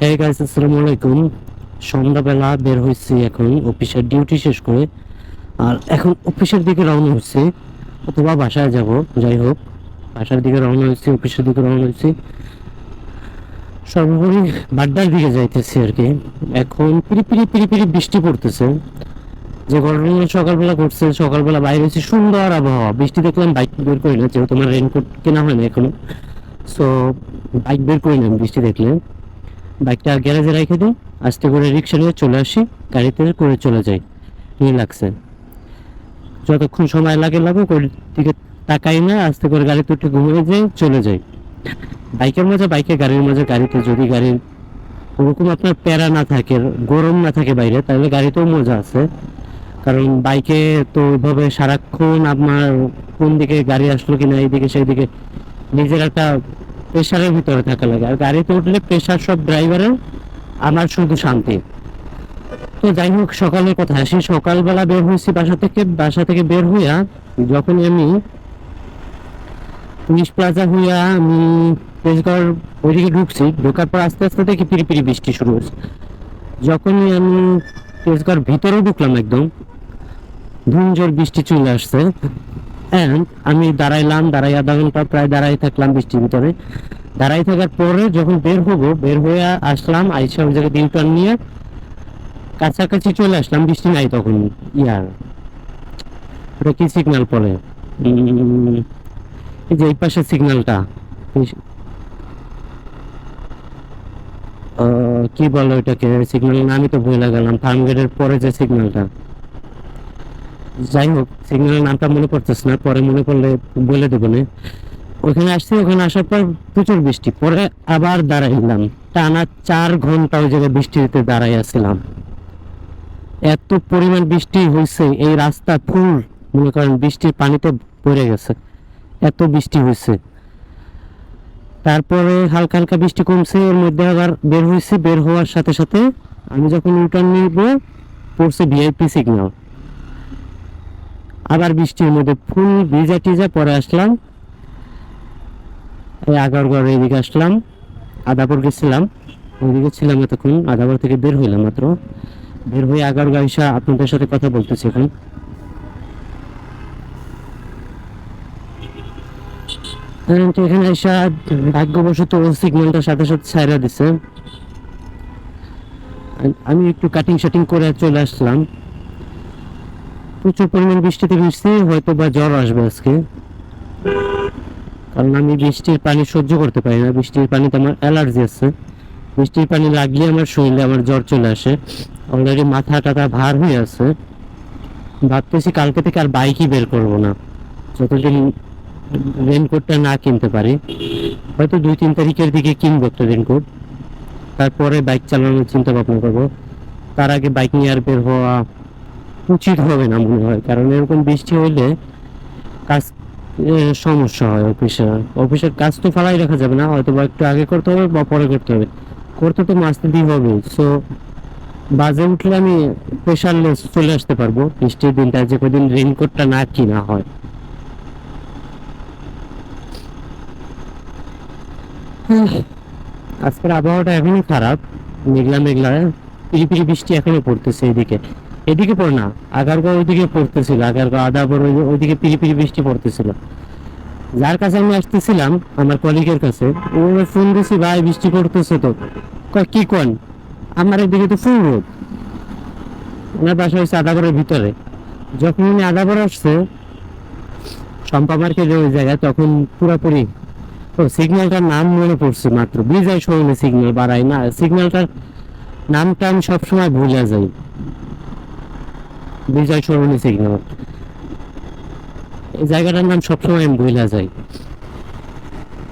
হ্যাঁ গাইস আসসালামু আলাইকুম সন্ধ্যাবেলা বের হয়েছি এখন, অফিসের ডিউটি শেষ করে। আর এখন অফিসের দিকে রওনা হচ্ছে অথবা বাসায় যাব, যাই হোক। বাসার দিকে রওনা হচ্ছে অফিসের দিকে রওনা হচ্ছে সর্বোপরি বাড্ডার দিকে যাইতেছি আর কি। এখন পিরি পিরি পিরি পিরি বৃষ্টি পড়তেছে। যে ঘটনা সকালবেলা ঘটছে সকালবেলা বাইরে হচ্ছে সুন্দর আবহাওয়া। বৃষ্টি দেখলাম বাইক বের করি না যেহেতু আমার রেনকোট কেনা হয় না এখনও। সো বাইক বের করি না বৃষ্টি দেখলে। বাইকটা গ্যারেজে রেখে দিই, আস্তে করে রিক্সা নিয়ে চলে আসি, গাড়িতে করে চলে যাই। রিল্যাক্সে যতক্ষণ সময় লাগে লাগুক ওর দিকে তাকাই না, আস্তে করে গাড়িতে উঠে ঘুমিয়ে যাই চলে যাই। বাইকের মজা বাইকে গাড়ির মজা, গাড়িতে যদি গাড়ির ওরকম আপনার প্যারা না থাকে, গরম না থাকে বাইরে, তাহলে গাড়িতেও মজা আছে। কারণ বাইকে তো ওইভাবে সারাক্ষণ আপনার কোন দিকে গাড়ি আসলো কিনা, এইদিকে সেই দিকে নিজের একটা প্রেশারের ভিতরে থাকা লাগে। আর গাড়িতে উঠলে প্রেশার সব ড্রাইভারের আমার শুধু শান্তি। তো যাই হোক, সকালের কথা। আসি সকালবেলা বের হয়েছি বাসা থেকে। বাসা থেকে বের হইয়া যখন আমি পুলিশ প্লাজা হইয়া আমি তেজগড় ওইদিকে ঢুকছি, ঢোকার পর আস্তে আস্তে দেখি পিরি বৃষ্টি শুরু হয়েছে। যখনই আমি তেজগড় ভিতরেও ঢুকলাম একদম, ধুমঝড় বৃষ্টি চলে আসছে। And আমি দাঁড়াইলাম, দাঁড়াই আধা ঘণ্টা প্রায় দাঁড়াই থাকলাম বৃষ্টির ভিতরে। দাঁড়াই থাকার পরে যখন বের হব, বের হয়ে আসলাম, আইসা ওই জায়গায় ডিউটার নিয়ে কাছাকাছি চলে আসলাম, বৃষ্টি নাই তখন ইয়ার। ওটা কি সিগন্যাল পরে এই যে এই পাশের সিগন্যালটা কি বলো এটাকে সিগন্যাল আমি তো ভুলে গেলাম। ফার্ম গেটের পরে যে সিগন্যালটা যাই হোক, সিগন্যালের নামটা মনে পড়তেছে না, পরে মনে পড়লে বলে দেবো না। ওখানে আসছি, ওখানে আসার পর প্রচুর বৃষ্টি, পরে আবার দাঁড়াইলাম। টানা চার ঘণ্টা ওই জায়গায় বৃষ্টিতে দাঁড়াই আসছিলাম এত পরিমাণ বৃষ্টি হয়েছে এই রাস্তা ফুল, মনে করেন বৃষ্টির পানিতে পড়ে গেছে, এত বৃষ্টি হয়েছে তারপরে হালকা হালকা বৃষ্টি কমছে, এর মধ্যে আবার বের হয়েছে বের হওয়ার সাথে সাথে আমি যখন ইউটার্ন নিব, পড়ছে ভিআইপি সিগন্যাল আবার বৃষ্টির মধ্যে ফুল ভিজা টিজা পরে আসলাম। এই আগারগড় এদিকে আসলাম, আদাপুর গেছিলাম। ওইদিকে ছিলাম এতক্ষণ, আদাপুর থেকে বের হইলাম মাত্র। বের হয়ে আগারগড় এসে আপনাদের সাথে কথা বলতেছি এখন। এখানে এসে ভাগ্যবশত সিগন্যালটার সাথে সাথে ছাইরা দিছে। আমি একটু কাটিং শাটিং করে চলে আসলাম। প্রচুর পরিমাণ বৃষ্টিতে ভিজছি, হয়তো বা জ্বর আসবে আজকে। কারণ আমি বৃষ্টির পানি সহ্য করতে পারি না। বৃষ্টির পানিতে আমার অ্যালার্জি আছে। বৃষ্টির পানি লাগিয়ে আমার শরীরে আমার জ্বর চলে আসে। অলরেডি মাথা টাথা ভার হয়ে আছে। ভাবতেছি কালকে থেকে আর বাইকই বের করব না। যতদিন রেনকোটটা না কিনতে পারি। হয়তো দুই তিন তারিখের দিকে কিনবো একটা রেনকোট তারপরে বাইক চালানোর চিন্তা ভাবনা করব। তার আগে বাইক নিয়ে আর বের হওয়া উচিত হবে না মনে হয়, কারণ এরকম বৃষ্টি হইলে কাজ সমস্যা হয় অফিসে। অফিসের কাজ তো ফেলাই রাখা যাবে না হয়তো বা একটু আগে করতে হবে বা পরে করতে হবে। করতে তো মাসতে দিয়ে হবে। সো বাজে উঠলে আমি প্রেশারলেস চলে আসতে পারব, বৃষ্টির দিনটা যে কদিন রেনকোটটা না কিনা হয়। আজকের আবহাওয়াটা এখনই খারাপ, মেঘলা মেঘলা, পিড়ি পিড়ি বৃষ্টি এখনও পড়তেছে এদিকে। এদিকে পড়ে না, আগারগাঁও ওইদিকে পড়তেছিল, আগারগাঁও, আদাবর ওই- ওইদিকে পিড়ি বৃষ্টি পড়তেছিল। যার কাছে আমি আসতেছিলাম, আমার কলিগের কাছে, ও ফোন দিছি, ভাই, বৃষ্টি পড়তেছে তো। কি কোন? আমার এদিকে তো ফুল রোদ। ওনার বাসা হচ্ছে আদাবরের ভিতরে। যখন উনি আদাবর আসছে, শম্পা মার্কেটের ওই জায়গায়, তখন পুরোপুরি, ও সিগন্যালটার নাম মনে পড়ছে মাত্র। বিজয় সরণে সিগন্যাল বাড়াই না সিগন্যালটার নামটা আমি সবসময় ভুলে যাই বিজয় সরণি সিগন্যাল এই জায়গাটার নাম সবসময় আমি ভুলে যাই।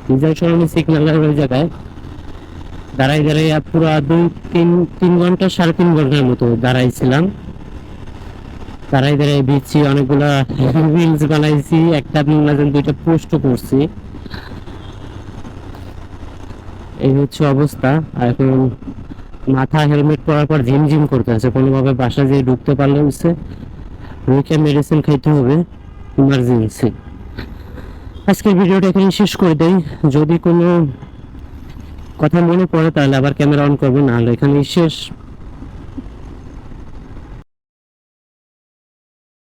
বিজয় সরণি সিগন্যালের ওই জায়গায় দাঁড়াই দাঁড়াই পুরো দুই, তিন তিন ঘণ্টা, সাড়ে তিন ঘণ্টার মতো দাঁড়াইছিলাম। দাঁড়াই দাঁড়াই ভিজছি, অনেকগুলা রিলস বানাইছি, একটা না দুইটা পোস্ট করছি। এই হচ্ছে অবস্থা। এখন মাথা হেলমেট পরার পর ঝিমঝিম করতে আছে কোনোভাবে বাসা যেয়ে ঢুকতে পারলে হচ্ছে রুইকে মেডিসিন খাইতে হবে ইমার্জেন্সি আজকের ভিডিওটা এখানে শেষ করে দেই। যদি কোনো কথা মনে পড়ে তাহলে আবার ক্যামেরা অন করব নাহলে এখানেই শেষ।